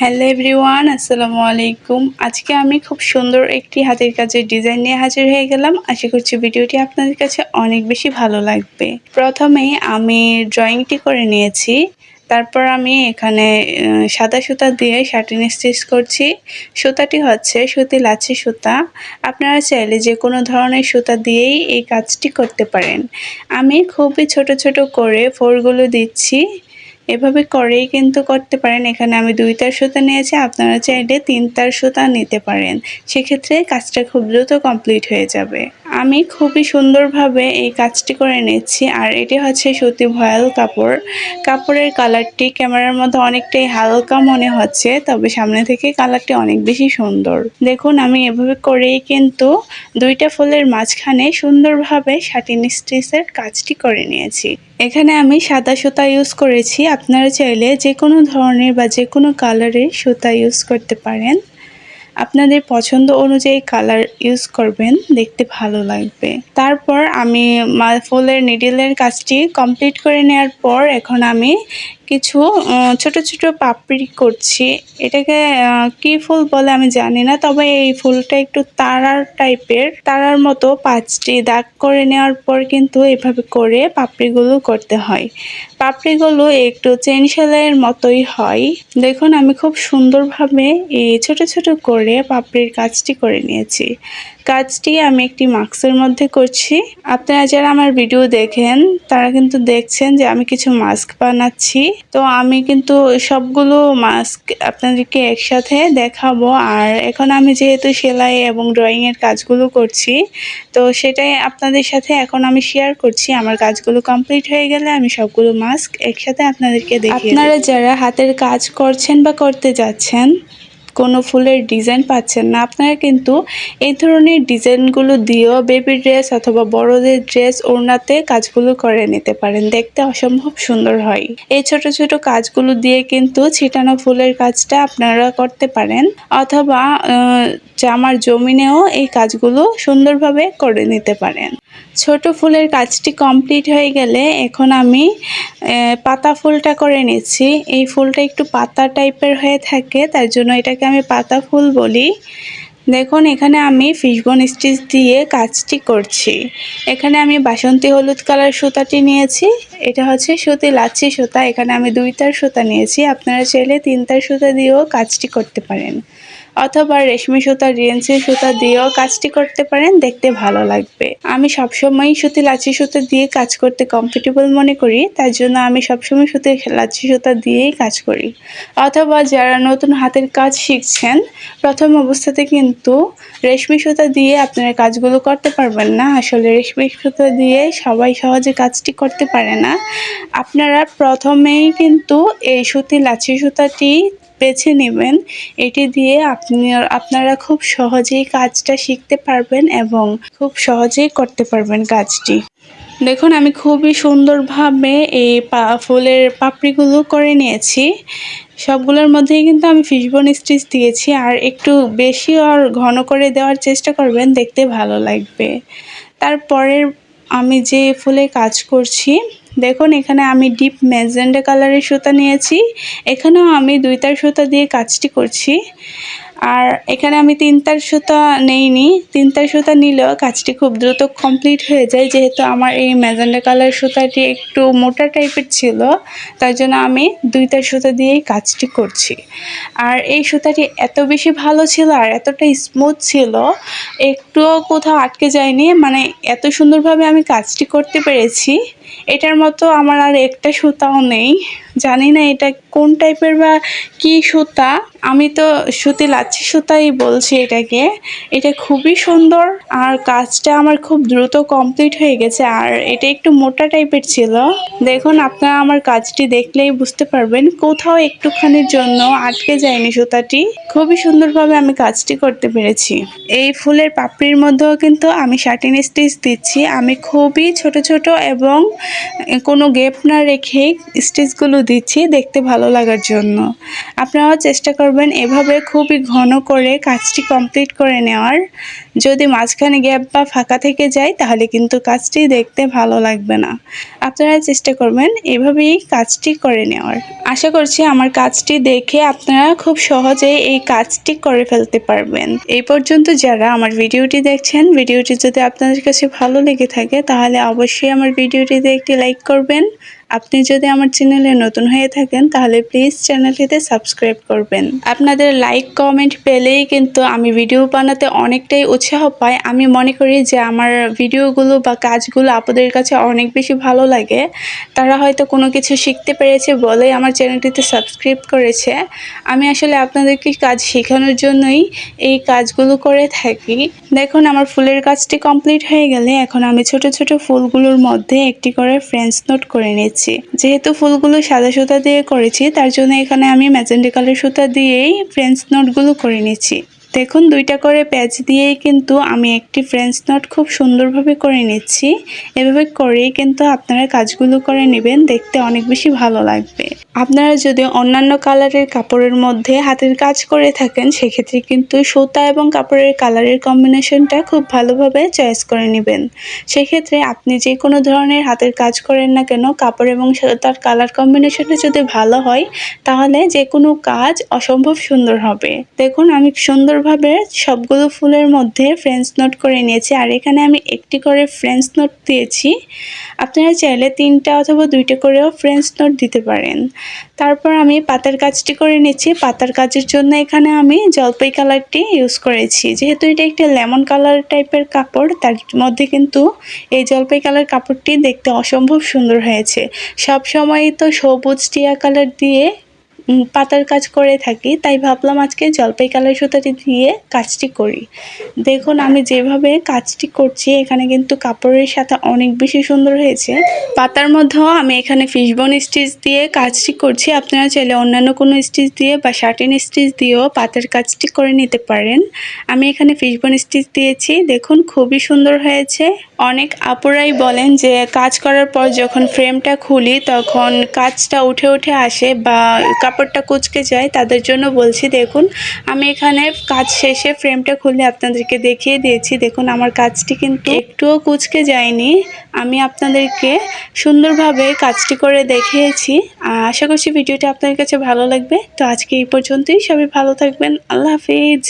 Hello everyone আসসালামু আলাইকুম। আজকে আমি খুব সুন্দর একটি হাতের কাজের ডিজাইন নিয়ে হাজির হয়ে গেলাম। আশা করছি ভিডিওটি আপনাদের কাছে অনেক বেশি ভালো লাগবে। প্রথমে আমি ড্রয়িংটি করে নিয়েছি। তারপর আমি এখানে সাদা সুতা দিয়ে শার্টিন স্টিচ করছি। সুতাটি হচ্ছে সুতি লাচি সুতা। আপনারা চাইলে যে কোনো ধরনের সুতা দিয়েই এই কাজটি করতে পারেন। আমি খুবই ছোট ছোট করে ফোরগুলো দিচ্ছি। এভাবে করেই কিন্তু করতে পারেন। এখানে আমি দুই তার সুতা নিয়েছি, আপনারা চাইলে তিন তার সুতা নিতে পারেন। সেক্ষেত্রে কাজটা খুব দ্রুত কমপ্লিট হয়ে যাবে। আমি খুবই সুন্দরভাবে এই কাজটি করে নিচ্ছি আর এটি হচ্ছে সুতি ভয়াল কাপড়। কাপড়ের কালারটি ক্যামেরার মধ্যে অনেকটাই হালকা মনে হচ্ছে, তবে সামনে থেকে কালারটি অনেক বেশি সুন্দর। দেখুন, আমি এভাবে করেই কিন্তু দুইটা ফুলের মাঝখানে সুন্দরভাবে শাটিন স্টিচের কাজটি করে নিয়েছি। এখানে আমি সাদা সুতা ইউজ করেছি, আপনারা চাইলে যে কোনো ধরনের বা যে কোনো কালারের সুতা ইউজ করতে পারেন। আপনাদের পছন্দ অনুযায়ী কালার ইউজ করবেন, দেখতে ভালো লাগবে। তারপর আমি ফুলের নিডলের কাজটি কমপ্লিট করে নেওয়ার পর এখন আমি কিছু ছোট ছোট পাপড়ি করছি। এটাকে কি ফুল বলে আমি জানি না, তবে এই ফুলটা একটু তারার টাইপের, তারার মতো পাঁচটি দাগ করে নেওয়ার পর কিন্তু এভাবে করে পাপড়িগুলো করতে হয়। পাপড়িগুলো একটু চেন সেলাইয়ের মতোই হয়। দেখুন, আমি খুব সুন্দরভাবে এই ছোট ছোট করে পাপড়ির কাজটি করে নিয়েছি। কাজটি আমি একটি মাস্কের মধ্যে করছি। আপনারা যারা আমার ভিডিও দেখেন তারা কিন্তু দেখছেন যে আমি কিছু মাস্ক বানাচ্ছি। তো আমি কিন্তু সবগুলো মাস্ক আপনাদেরকে একসাথে দেখাবো। আর এখন আমি যেহেতু সেলাই এবং ড্রয়িংয়ের কাজগুলো করছি তো সেটাই আপনাদের সাথে এখন আমি শেয়ার করছি। আমার কাজগুলো কমপ্লিট হয়ে গেলে আমি সবগুলো মাস্ক একসাথে আপনাদেরকে দেখি আপনারা যারা হাতের কাজ করছেন বা করতে যাচ্ছেন কোনো ফুলের ডিজাইন পাচ্ছেন না। আপনারা কিন্তু এই ধরনের ডিজাইনগুলো দিয়েও বেবি ড্রেস অথবা বড়দের ড্রেস ওড়নাতে কাজগুলো করে নিতে পারেন। দেখতে অসম্ভব সুন্দর হয়। এই ছোট ছোট কাজগুলো দিয়ে কিন্তু ছিটানো ফুলের কাজটা আপনারা করতে পারেন। অথবা জামার জমিনেও এই কাজগুলো সুন্দরভাবে করে নিতে পারেন। ছোট ফুলের কাজটি কমপ্লিট হয়ে গেলে এখন আমি পাতা ফুলটা করে নিচ্ছি। এই ফুলটা একটু পাতা টাইপের হয়ে থাকে, তার জন্য এটাকে আমি পাতা ফুল বলি, দেখুন এখানে আমি ফিশবন স্টিচ দিয়ে কাজটি করছি। এখানে আমি বাসন্তী হলুদ কালার সুতাটি নিয়েছি, এটা হচ্ছে সুতি, লাচ্ছি সুতা, এখানে আমি দুইটার সুতা নিয়েছি, আপনারা চাইলে তিনটার সুতা দিয়েও কাজটি করতে পারেন। অথবা রেশমি সুতা, রিয়েন্সি সুতা দিয়েও কাজটি করতে পারেন, দেখতে ভালো লাগবে। আমি সবসময় সুতি, লাচি সুতা দিয়ে কাজ করতে কমফোর্টেবল মনে করি, তার জন্য আমি সবসময় সুতি, লাচি সুতা দিয়েই কাজ করি। অথবা যারা নতুন হাতের কাজ শিখছেন, প্রথম অবস্থাতে কিন্তু রেশমি সুতা দিয়ে আপনারা কাজগুলো করতে পারবেন না। আসলে রেশমি সুতা দিয়ে সবাই সহজে কাজটি করতে পারে না। আপনারা প্রথমেই কিন্তু এই সুতি, লাচি সুতাটি বেছে নেবেন। এটি দিয়ে আপনি আপনারা খুব সহজেই কাজটা শিখতে পারবেন এবং খুব সহজেই করতে পারবেন কাজটি। দেখুন, আমি খুবই সুন্দরভাবে এই ফুলের পাপড়িগুলো করে নিয়েছি। সবগুলোর মধ্যেই কিন্তু আমি ফিশবন স্টিচ দিয়েছি। আর একটু বেশি আর ঘন করে দেওয়ার চেষ্টা করবেন, দেখতে ভালো লাগবে। তারপরের আমি যে ফুলে কাজ করছি দেখুন, এখানে আমি ডিপ ম্যাজেন্ডা কালারের সুতা নিয়েছি। এখানেও আমি দুই তার সুতা দিয়ে কাজটি করছি। আর এখানে আমি তিন তার সুতা নেইনি। তিন তার সুতা নিলেও কাজটি খুব দ্রুত কমপ্লিট হয়ে যায়, যেহেতু আমার এই ম্যাজেন্ডা কালার সুতাটি একটু মোটা টাইপের ছিল, তার জন্য আমি দুই তার সুতা দিয়েই কাজটি করছি। আর এই সুতাটি এত বেশি ভালো ছিল আর এতটা স্মুথ ছিল, একটুও কোথাও আটকে যায়নি। মানে এত সুন্দরভাবে আমি কাজটি করতে পেরেছি। এটার মতো আমার আর একটা সুতাও নেই। জানি না এটা কোন টাইপের বা কি সুতা। আমি তো সুতি লাচ্ছি সুতাই বলছি এটাকে। এটা খুবই সুন্দর আর কাজটা আমার খুব দ্রুত কমপ্লিট হয়ে গেছে। আর এটা একটু মোটা টাইপের ছিল। দেখুন, আপনারা আমার কাজটি দেখলেই বুঝতে পারবেন কোথাও একটুখানির জন্য আটকে যায়নি সুতাটি। খুবই সুন্দরভাবে আমি কাজটি করতে পেরেছি। এই ফুলের পাপড়ির মধ্যেও কিন্তু আমি শার্টিন স্টিচ দিচ্ছি। আমি খুবই ছোট ছোট এবং কোনো গেপ না রেখে স্টিচগুলো দিচ্ছি দেখতে ভালো লাগার জন্য। আপনারাও চেষ্টা করবেন এভাবে খুবই ঘন করে কাজটি কমপ্লিট করে নেওয়ার। যদি মাঝখানে গ্যাপ বা ফাঁকা থেকে যায়, তাহলে কিন্তু কাজটি দেখতে ভালো লাগবে না। আপনারা চেষ্টা করবেন এভাবেই কাজটি করে নেওয়ার। আশা করছি আমার কাজটি দেখে আপনারা খুব সহজেই এই কাজটি করে ফেলতে পারবেন। এই পর্যন্ত যারা আমার ভিডিওটি দেখছেন, ভিডিওটি যদি আপনাদের কাছে ভালো লেগে থাকে, তাহলে অবশ্যই আমার ভিডিওটিতে একটি লাইক করবেন। আপনি যদি আমার চ্যানেলে নতুন হয়ে থাকেন, তাহলে প্লিজ চ্যানেলটিতে সাবস্ক্রাইব করবেন। আপনাদের লাইক, কমেন্ট পেলেই কিন্তু আমি ভিডিও বানাতে অনেকটাই উৎসাহ পাই। আমি মনে করি যে আমার ভিডিওগুলো বা কাজগুলো আপনাদের কাছে অনেক বেশি ভালো লাগে। তারা হয়তো কোনো কিছু শিখতে পেরেছে বলেই আমার চ্যানেলটিতে সাবস্ক্রাইব করেছে। আমি আসলে আপনাদেরকে কাজ শেখানোর জন্যই এই কাজগুলো করে থাকি। দেখুন, আমার ফুলের কাজটি কমপ্লিট হয়ে গেলে এখন আমি ছোট ছোট ফুলগুলোর মধ্যে একটি করে ফ্রেঞ্চ নোট করে নিচ্ছি যেহেতু ফুলগুলো সাদা সুতা দিয়ে করেছি, তার জন্য এখানে আমি ম্যাজেন্ডি কালার সুতা দিয়েই ফ্রেঞ্চ নোটগুলো করে নিচ্ছি। দেখুন, দুইটা করে প্যাচ দিয়েই কিন্তু আমি একটি ফ্রেঞ্চ নট খুব সুন্দরভাবে করে নিচ্ছি। এভাবে করেই কিন্তু আপনারা কাজগুলো করে নেবেন, দেখতে অনেক বেশি ভালো লাগবে। আপনারা যদি অন্যান্য কালারের কাপড়ের মধ্যে হাতের কাজ করে থাকেন, সেক্ষেত্রে কিন্তু সুতা এবং কাপড়ের কালারের কম্বিনেশনটা খুব ভালোভাবে চয়েস করে নেবেন। সেক্ষেত্রে আপনি যে কোনো ধরনের হাতের কাজ করেন না কেন, কাপড় এবং তার কালার কম্বিনেশনটা যদি ভালো হয়, তাহলে যে কোনো কাজ অসম্ভব সুন্দর হবে। দেখুন, আমি সুন্দরভাবে সবগুলো ফুলের মধ্যে ফ্রেঞ্চ নোট করে নিয়েছি, আর এখানে আমি একটি করে ফ্রেঞ্চ নোট দিয়েছি। আপনারা চাইলে তিনটা অথবা দুইটা করেও ফ্রেঞ্চ নোট দিতে পারেন। তারপর আমি পাতার কাজটি করে নিচ্ছি। পাতার কাজের জন্য এখানে আমি জলপাই কালারটি ইউজ করেছি। যেহেতু এটা একটা লেমন কালার টাইপের কাপড়, তার মধ্যে কিন্তু এই জলপাই কালার কাপড়টি দেখতে অসম্ভব সুন্দর হয়েছে। সব সময় তো সবুজ টিয়া কালার দিয়ে পাতার কাজ করে থাকি, তাই ভাবলাম আজকে জলপাই কালার সুতাটি দিয়ে কাজটি করি। দেখুন, আমি যেভাবে কাজটি করছি, এখানে কিন্তু কাপড়ের সাথে অনেক বেশি সুন্দর হয়েছে। পাতার মধ্যেও আমি এখানে ফিশবন স্টিচ দিয়ে কাজটি করছি। আপনারা চাইলে অন্যান্য কোনো স্টিচ দিয়ে বা শার্টিন স্টিচ দিয়েও পাতার কাজটি করে নিতে পারেন। আমি এখানে ফিশবন স্টিচ দিয়েছি। দেখুন, খুবই সুন্দর হয়েছে। অনেক আপুরাই বলেন যে কাজ করার পর যখন ফ্রেমটা খুলি, তখন কাজটা উঠে উঠে আসে বা কাপড়টা কুচকে যায়। তাদের জন্য বলছি, দেখুন, আমি এখানে কাজ শেষে ফ্রেমটা খুলে আপনাদেরকে দেখিয়ে দিয়েছি। দেখুন, আমার কাজটি কিন্তু একটুও কুচকে যায়নি। আমি আপনাদেরকে সুন্দরভাবে কাজটি করে দেখিয়েছি। আশা করছি ভিডিওটি আপনাদের কাছে ভালো লাগবে। তো আজকে এই পর্যন্তই। সবাই ভালো থাকবেন। আল্লাহ হাফিজ।